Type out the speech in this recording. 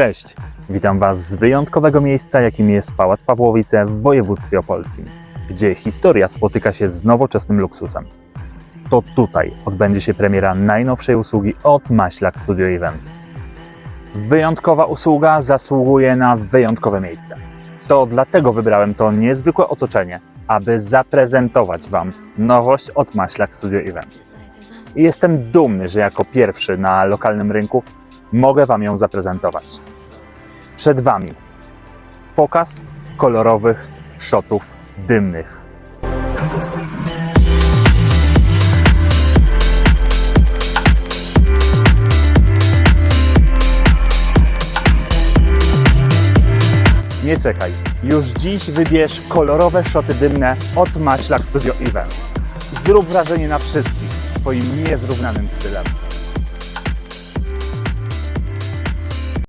Cześć! Witam Was z wyjątkowego miejsca, jakim jest Pałac Pawłowice w województwie opolskim, gdzie historia spotyka się z nowoczesnym luksusem. To tutaj odbędzie się premiera najnowszej usługi od Maślak Studio Events. Wyjątkowa usługa zasługuje na wyjątkowe miejsce. To dlatego wybrałem to niezwykłe otoczenie, aby zaprezentować Wam nowość od Maślak Studio Events. I jestem dumny, że jako pierwszy na lokalnym rynku mogę Wam ją zaprezentować. Przed Wami pokaz kolorowych szotów dymnych. Nie czekaj, już dziś wybierz kolorowe szoty dymne od Maślak Studio Events. Zrób wrażenie na wszystkich swoim niezrównanym stylem.